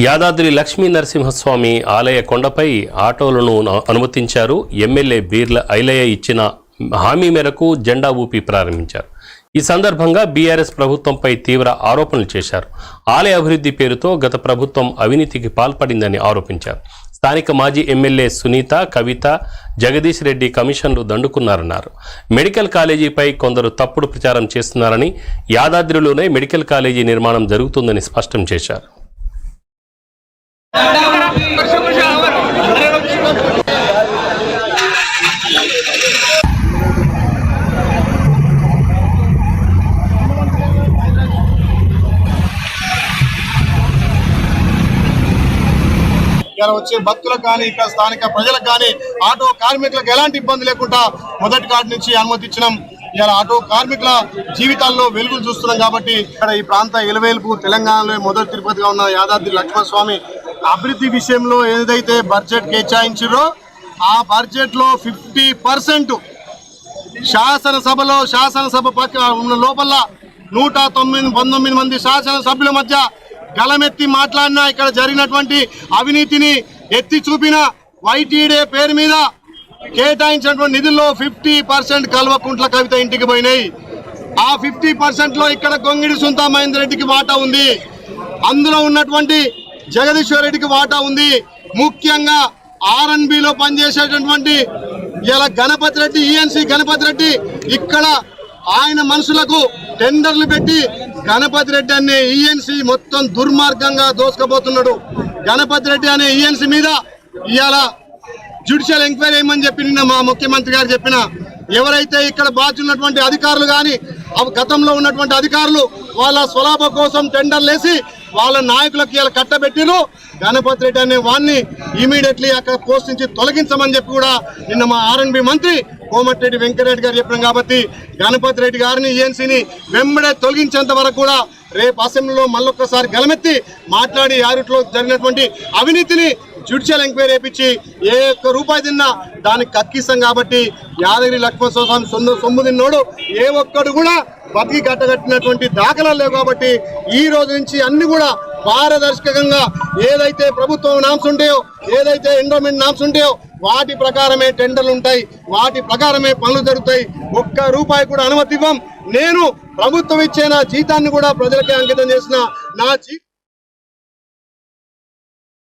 యాదాద్రి లక్ష్మీ నరసింహస్వామి ఆలయ కొండపై ఆటోలను అనుమతించారు. ఎమ్మెల్యే బీర్ల ఐలయ్య ఇచ్చిన హామీ మేరకు జెండా ఊపి ప్రారంభించారు. ఈ సందర్భంగా బీఆర్ఎస్ ప్రభుత్వంపై తీవ్ర ఆరోపణలు చేశారు. ఆలయ అభివృద్ధి పేరుతో గత ప్రభుత్వం అవినీతికి పాల్పడిందని ఆరోపించారు. స్థానిక మాజీ ఎమ్మెల్యే సునీత కవిత జగదీష్ రెడ్డి కమిషన్లు దండుకున్నారన్నారు. మెడికల్ కాలేజీపై కొందరు తప్పుడు ప్రచారం చేస్తున్నారని యాదాద్రిలోనే మెడికల్ కాలేజీ నిర్మాణం జరుగుతుందని స్పష్టం చేశారు. ఇలా వచ్చే భక్తులకు కానీ ఇక్కడ స్థానిక ప్రజలకు కానీ ఆటో కార్మికులకు ఎలాంటి ఇబ్బంది లేకుండా మొదటి కార్డు నుంచి అనుమతించడం ఇలా ఆటో కార్మికుల జీవితాల్లో వెలుగులు చూస్తున్నాం కాబట్టి ఇక్కడ ఈ ప్రాంత ఇలవేలుపు తెలంగాణలో మొదటి తిరుపతిగా ఉన్న యాదాద్రి లక్ష్మణ స్వామి అభివృద్ధి విషయంలో ఏదైతే బడ్జెట్ కేటాయించారో ఆ బడ్జెట్లో ఫిఫ్టీ పర్సెంట్ శాసనసభలో శాసనసభ పక్క ఉన్న లోపల నూట తొమ్మిది పంతొమ్మిది మంది శాసనసభ్యుల మధ్య గలమెత్తి మాట్లాడిన ఇక్కడ జరిగినటువంటి అవినీతిని ఎత్తి చూపిన వైటీడే పేరు మీద కేటాయించినటువంటి నిధుల్లో ఫిఫ్టీ పర్సెంట్ కల్వకుంట్ల కవిత ఇంటికి పోయినాయి. ఆ ఫిఫ్టీ పర్సెంట్లో ఇక్కడ గొంగిడి సుంతా మహేందర్ రెడ్డికి వాటా ఉంది. అందులో ఉన్నటువంటి జగదీశ్వర్ రెడ్డికి వాటా ఉంది. ముఖ్యంగా ఆర్ఎన్బిలో పనిచేసేటటువంటి ఇలా గణపతి రెడ్డి ఈఎన్సి గణపతి రెడ్డి ఇక్కడ ఆయన మనుషులకు టెండర్లు పెట్టి గణపతి రెడ్డి అనే ఈఎన్సి మొత్తం దుర్మార్గంగా దోసుకపోతున్నాడు. గణపతి రెడ్డి అనే ఈఎన్సి మీద ఇవాళ జ్యుడిషియల్ ఎంక్వైరీ ఏమని చెప్పి నిన్న మా ముఖ్యమంత్రి గారు చెప్పిన ఎవరైతే ఇక్కడ బాధ్యున్నటువంటి అధికారులు కానీ గతంలో ఉన్నటువంటి అధికారులు వాళ్ళ స్వలాభ కోసం టెండర్లు వేసి వాళ్ళ నాయకులకు ఇలా కట్టబెట్టిరు గణపతి రెడ్డి అనే వాడిని ఇమీడియట్లీ అక్కడ పోస్ట్ నుంచి తొలగించమని చెప్పి కూడా నిన్న మా ఆర్ఎన్బి మంత్రి కోమటిరెడ్డి వెంకటరెడ్డి గారు చెప్పినాం కాబట్టి గణపతి రెడ్డి గారిని ఏఎన్సీని వెంబడే తొలగించేంత వరకు కూడా రేపు అసెంబ్లీలో మళ్ళొక్కసారి గలమెత్తి మాట్లాడి యారిట్లో జరిగినటువంటి అవినీతిని జ్యుడిషియల్ ఎంక్వైరీ వేయించి ఏ ఒక్క రూపాయి తిన్నా దానికి కక్కిస్తాం కాబట్టి యాదగిరి లక్ష్మణ స్వామి సొమ్ము సొమ్ము తిన్నోడు ఏ ఒక్కడు కూడా బతికి కట్టగట్టినటువంటి దాఖలాలు లేవు కాబట్టి ఈ రోజు నుంచి అన్ని కూడా పారదర్శకంగా ఏదైతే ప్రభుత్వం నామ్స్ ఉంటాయో ఏదైతే ఎండోమెంట్ నామ్స్ ఉంటాయో వాటి ప్రకారమే టెండర్లు ఉంటాయి వాటి ప్రకారమే పనులు జరుగుతాయి. ఒక్క రూపాయి కూడా అనుమతి ఇవ్వం. నేను ప్రభుత్వం ఇచ్చే నా జీతాన్ని కూడా ప్రజలకే అంకితం చేసిన నా జీ